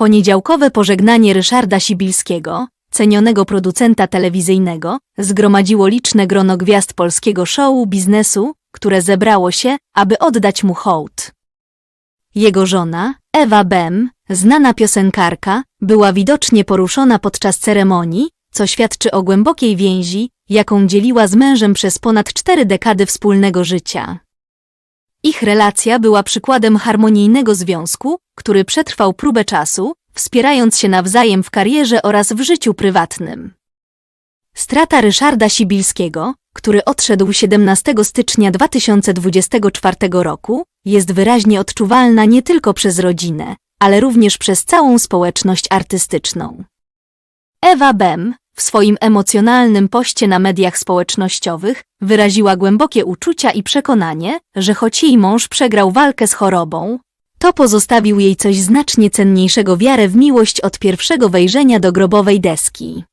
Poniedziałkowe pożegnanie Ryszarda Sibilskiego, cenionego producenta telewizyjnego, zgromadziło liczne grono gwiazd polskiego show biznesu, które zebrało się, aby oddać mu hołd. Jego żona, Ewa Bem, znana piosenkarka, była widocznie poruszona podczas ceremonii, co świadczy o głębokiej więzi, jaką dzieliła z mężem przez ponad cztery dekady wspólnego życia. Ich relacja była przykładem harmonijnego związku, który przetrwał próbę czasu, wspierając się nawzajem w karierze oraz w życiu prywatnym. Strata Ryszarda Sibilskiego, który odszedł 17 stycznia 2024 roku, jest wyraźnie odczuwalna nie tylko przez rodzinę, ale również przez całą społeczność artystyczną. Ewa Bem w swoim emocjonalnym poście na mediach społecznościowych wyraziła głębokie uczucia i przekonanie, że choć jej mąż przegrał walkę z chorobą, to pozostawił jej coś znacznie cenniejszego wiarę w miłość od pierwszego wejrzenia do grobowej deski.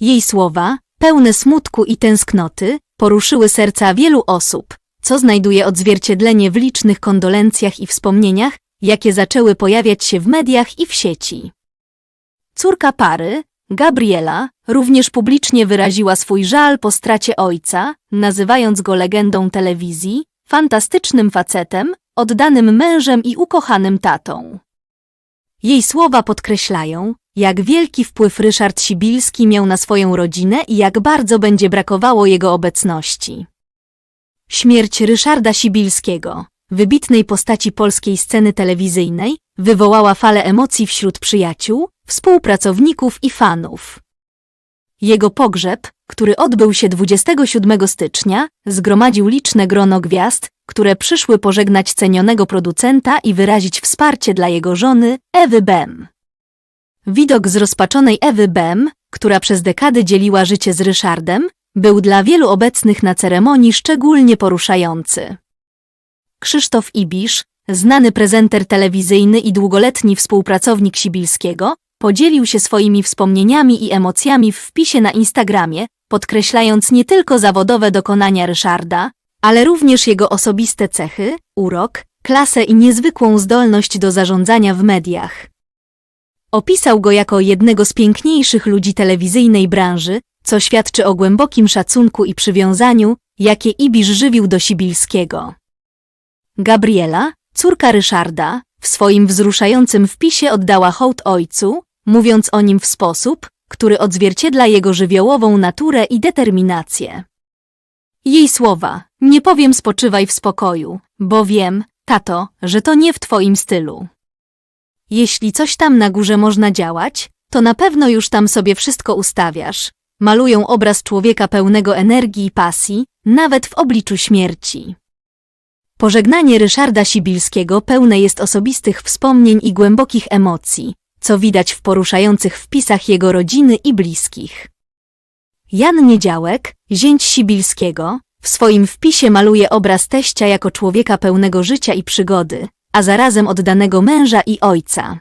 Jej słowa, pełne smutku i tęsknoty, poruszyły serca wielu osób, co znajduje odzwierciedlenie w licznych kondolencjach i wspomnieniach, jakie zaczęły pojawiać się w mediach i w sieci. Córka pary, Gabriela, również publicznie wyraziła swój żal po stracie ojca, nazywając go legendą telewizji, fantastycznym facetem, oddanym mężem i ukochanym tatą. Jej słowa podkreślają, jak wielki wpływ Ryszard Sibilski miał na swoją rodzinę i jak bardzo będzie brakowało jego obecności. Śmierć Ryszarda Sibilskiego, wybitnej postaci polskiej sceny telewizyjnej, wywołała falę emocji wśród przyjaciół, współpracowników i fanów. Jego pogrzeb, który odbył się 27 stycznia, zgromadził liczne grono gwiazd, które przyszły pożegnać cenionego producenta i wyrazić wsparcie dla jego żony, Ewy Bem. Widok zrozpaczonej Ewy Bem, która przez dekady dzieliła życie z Ryszardem, był dla wielu obecnych na ceremonii szczególnie poruszający. Krzysztof Ibisz, znany prezenter telewizyjny i długoletni współpracownik Sibilskiego, podzielił się swoimi wspomnieniami i emocjami w wpisie na Instagramie, podkreślając nie tylko zawodowe dokonania Ryszarda, ale również jego osobiste cechy, urok, klasę i niezwykłą zdolność do zarządzania w mediach. Opisał go jako jednego z piękniejszych ludzi telewizyjnej branży, co świadczy o głębokim szacunku i przywiązaniu, jakie Ibisz żywił do Sibilskiego. Gabriela, córka Ryszarda, w swoim wzruszającym wpisie oddała hołd ojcu, mówiąc o nim w sposób, który odzwierciedla jego żywiołową naturę i determinację. Jej słowa, nie powiem spoczywaj w spokoju, bo wiem, tato, że to nie w twoim stylu. Jeśli coś tam na górze można działać, to na pewno już tam sobie wszystko ustawiasz. Malują obraz człowieka pełnego energii i pasji, nawet w obliczu śmierci. Pożegnanie Ryszarda Sibilskiego pełne jest osobistych wspomnień i głębokich emocji, co widać w poruszających wpisach jego rodziny i bliskich. Jan Niedziałek, zięć Sibilskiego, w swoim wpisie maluje obraz teścia jako człowieka pełnego życia i przygody, a zarazem oddanego męża i ojca.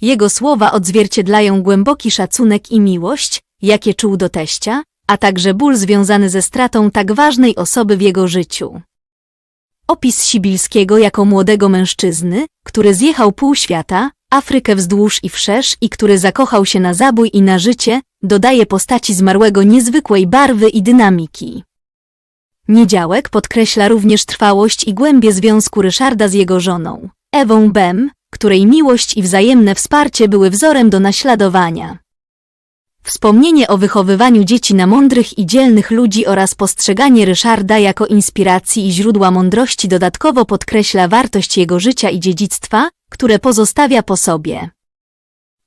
Jego słowa odzwierciedlają głęboki szacunek i miłość, jakie czuł do teścia, a także ból związany ze stratą tak ważnej osoby w jego życiu. Opis Sibilskiego jako młodego mężczyzny, który zjechał pół świata, Afrykę wzdłuż i wszerz i który zakochał się na zabój i na życie, dodaje postaci zmarłego niezwykłej barwy i dynamiki. Niedziałek podkreśla również trwałość i głębię związku Ryszarda z jego żoną, Ewą Bem, której miłość i wzajemne wsparcie były wzorem do naśladowania. Wspomnienie o wychowywaniu dzieci na mądrych i dzielnych ludzi oraz postrzeganie Ryszarda jako inspiracji i źródła mądrości dodatkowo podkreśla wartość jego życia i dziedzictwa, które pozostawia po sobie.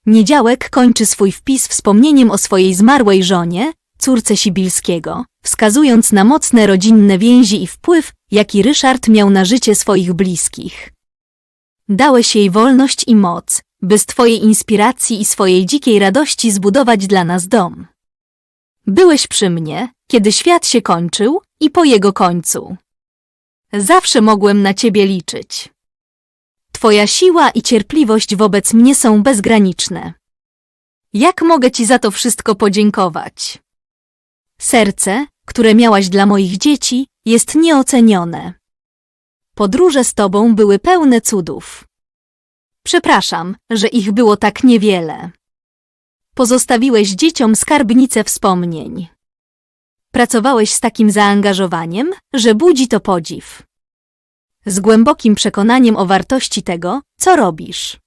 Niedziałek kończy swój wpis wspomnieniem o swojej zmarłej żonie, córce Sibilskiego, wskazując na mocne rodzinne więzi i wpływ, jaki Ryszard miał na życie swoich bliskich. Dałeś jej wolność i moc, by z Twojej inspiracji i swojej dzikiej radości zbudować dla nas dom. Byłeś przy mnie, kiedy świat się kończył i po jego końcu. Zawsze mogłem na Ciebie liczyć. Twoja siła i cierpliwość wobec mnie są bezgraniczne. Jak mogę Ci za to wszystko podziękować? Serce, które miałaś dla moich dzieci, jest nieocenione. Podróże z Tobą były pełne cudów. Przepraszam, że ich było tak niewiele. Pozostawiłeś dzieciom skarbnicę wspomnień. Pracowałeś z takim zaangażowaniem, że budzi to podziw. Z głębokim przekonaniem o wartości tego, co robisz.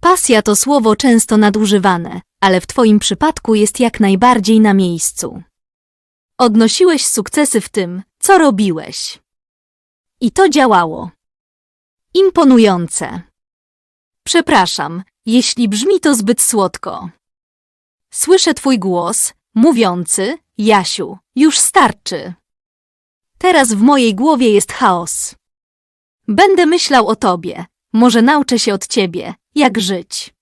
Pasja to słowo często nadużywane, ale w Twoim przypadku jest jak najbardziej na miejscu. Odnosiłeś sukcesy w tym, co robiłeś. I to działało. Imponujące. Przepraszam, jeśli brzmi to zbyt słodko. Słyszę Twój głos, mówiący, Jasiu, już starczy. Teraz w mojej głowie jest chaos. Będę myślał o Tobie, może nauczę się od Ciebie, jak żyć.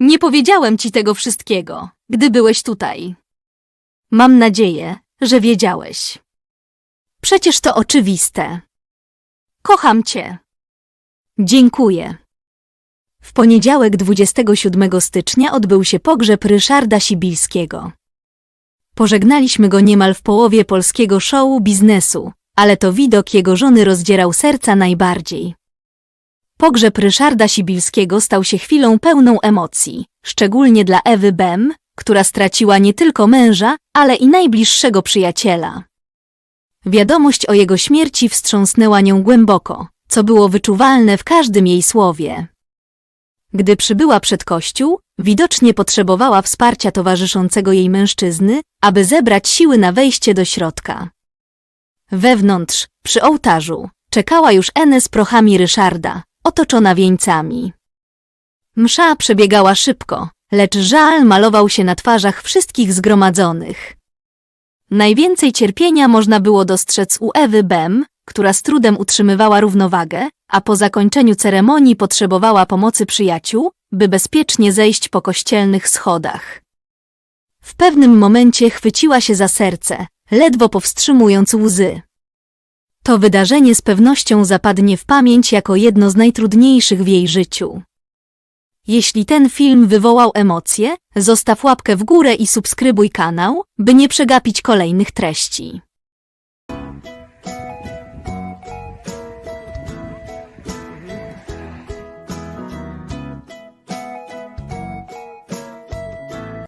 Nie powiedziałem Ci tego wszystkiego, gdy byłeś tutaj. Mam nadzieję, że wiedziałeś. Przecież to oczywiste. Kocham Cię. Dziękuję. W poniedziałek 27 stycznia odbył się pogrzeb Ryszarda Sibilskiego. Pożegnaliśmy go niemal w połowie polskiego show biznesu, ale to widok jego żony rozdzierał serca najbardziej. Pogrzeb Ryszarda Sibilskiego stał się chwilą pełną emocji, szczególnie dla Ewy Bem, która straciła nie tylko męża, ale i najbliższego przyjaciela. Wiadomość o jego śmierci wstrząsnęła nią głęboko, co było wyczuwalne w każdym jej słowie. Gdy przybyła przed kościół, widocznie potrzebowała wsparcia towarzyszącego jej mężczyzny, aby zebrać siły na wejście do środka. Wewnątrz, przy ołtarzu, czekała już Ene z prochami Ryszarda, otoczona wieńcami. Msza przebiegała szybko, lecz żal malował się na twarzach wszystkich zgromadzonych. Najwięcej cierpienia można było dostrzec u Ewy Bem, która z trudem utrzymywała równowagę, a po zakończeniu ceremonii potrzebowała pomocy przyjaciół, by bezpiecznie zejść po kościelnych schodach. W pewnym momencie chwyciła się za serce, ledwo powstrzymując łzy. To wydarzenie z pewnością zapadnie w pamięć jako jedno z najtrudniejszych w jej życiu. Jeśli ten film wywołał emocje, zostaw łapkę w górę i subskrybuj kanał, by nie przegapić kolejnych treści.